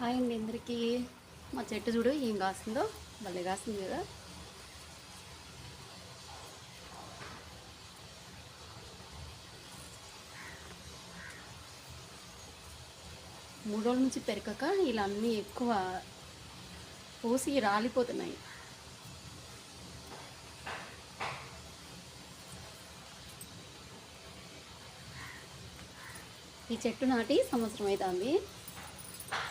Hi అండి అందరికీ. మా చెట్టు చూడు ఏం కాస్తుందో భలే కాస్తుంది కదా. మూడు రోజుల నుంచి పెరగక ఇలా అన్నీ ఎక్కువ పోసి రాలిపోతున్నాయి. ఈ చెట్టు నాటి సంవత్సరం అవుతుంది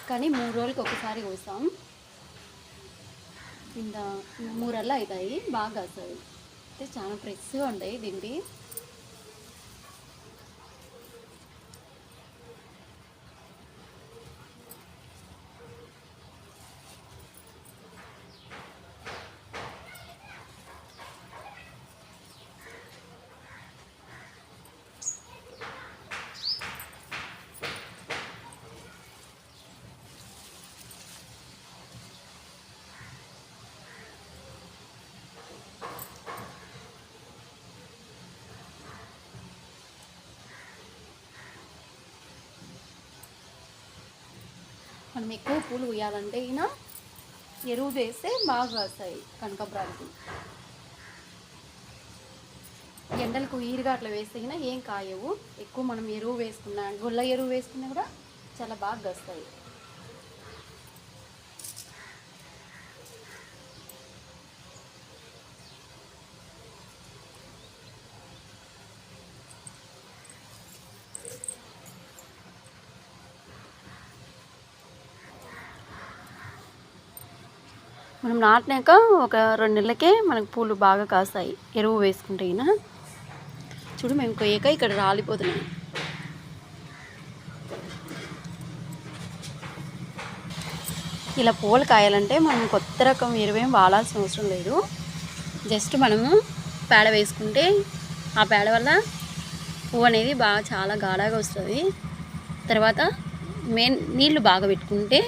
కానీ మూడు రోజులకి ఒకసారి కోసాం ఇంత మూరల్లా అవుతాయి బాగా కాస్తాయి. అయితే చాలా ఫ్రెష్గా ఉంటాయి తిండి. మనం ఎక్కువ పూలు ఉయ్యాలంటే ఈయన ఎరువు వేస్తే బాగా కాస్తాయి కనకబ్రాలకి ఎండలకు ఈరుగా అట్లా వేస్తే అయినా ఏం కాయవు. ఎక్కువ మనం ఎరువు వేసుకున్నా గుళ్ళ ఎరువు వేసుకున్నా కూడా చాలా బాగా వస్తాయి మనం నాటినాక ఒక రెండు నెలలకే మనకు పూలు బాగా కాస్తాయి. ఎరువు వేసుకుంటే అయినా. చూడు మేము కొయ్యక ఇక్కడ రాలిపోతున్నాయి ఇలా పూలు కాయాలంటే మనం కొత్త రకం ఎరువేం వాడాల్సిన అవసరం లేదు. జస్ట్ మనము పేడ వేసుకుంటే ఆ పేడ వల్ల పువ్వు అనేది బాగా చాలా గాఢగా వస్తుంది. తర్వాత మెయిన్ నీళ్ళు బాగా పెట్టుకుంటే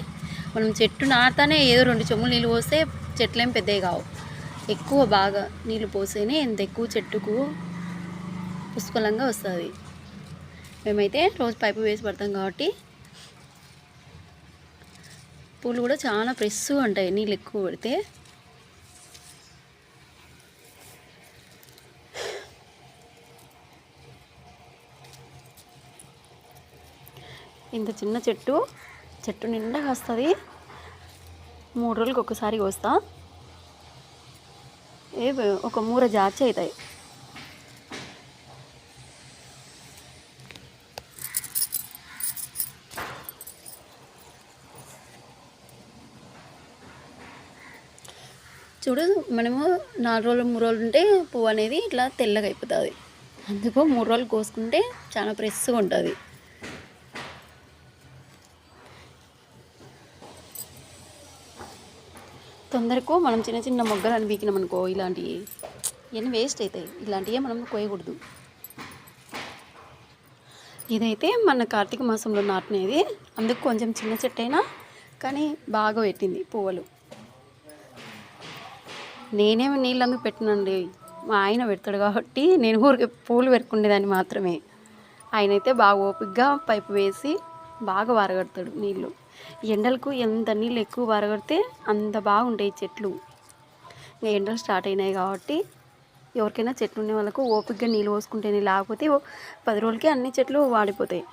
మనం చెట్టు నాటుతానే ఏదో రెండు చెమ్ములు నీళ్ళు పోస్తే చెట్లు ఏం పెద్దవి కావు. ఎక్కువ బాగా నీళ్ళు పోస్తేనే ఎంత ఎక్కువ చెట్టుకు పుష్కలంగా వస్తుంది. మేమైతే రోజు పైపు వేసి పడతాం కాబట్టి పూలు కూడా చాలా ఫ్రెష్గా ఉంటాయి నీళ్ళు ఎక్కువ పెడితే. ఇంత చిన్న చెట్టు చెట్టు నిండా కాస్తుంది. మూడు రోజులకి ఒకసారి కోస్తా. ఏ ఒక మూర జార్చి అవుతాయి చూడు మనము నాలుగు రోజులు మూడు రోజులు ఉంటే పువ్వు అనేది ఇట్లా తెల్లగా అయిపోతుంది. అందుకు మూడు రోజులు కోసుకుంటే చాలా ఫ్రెష్గా ఉంటుంది. తొందరకు మనం చిన్న చిన్న మొగ్గలు అని బీకినాం అనుకో ఇలాంటివి ఇవన్నీ వేస్ట్ అవుతాయి. ఇలాంటివే మనం కోయకూడదు. ఇదైతే మన కార్తీక మాసంలో నాటినది. అందుకు కొంచెం చిన్న చెట్టు అయినా కానీ బాగా పెట్టింది పువ్వులు. నేనేమి నీళ్ళు అందుకు పెట్టినండి. మా ఆయన పెడతాడు కాబట్టి నేను ఊరికి పూలు పెట్టుకునేదాన్ని మాత్రమే. ఆయన అయితే బాగా ఓపికగా పైపు వేసి బాగా వారగడతాడు నీళ్ళు. ఎండలకు ఎంత నీళ్ళు ఎక్కువ వారగడితే అంత బాగుంటాయి చెట్లు. ఇంకా ఎండలు స్టార్ట్ అయినాయి కాబట్టి ఎవరికైనా చెట్లు ఉండే వాళ్ళకు ఓపికగా నీళ్ళు పోసుకుంటేనే లేకపోతే పది రోజులకి అన్ని చెట్లు వాడిపోతాయి.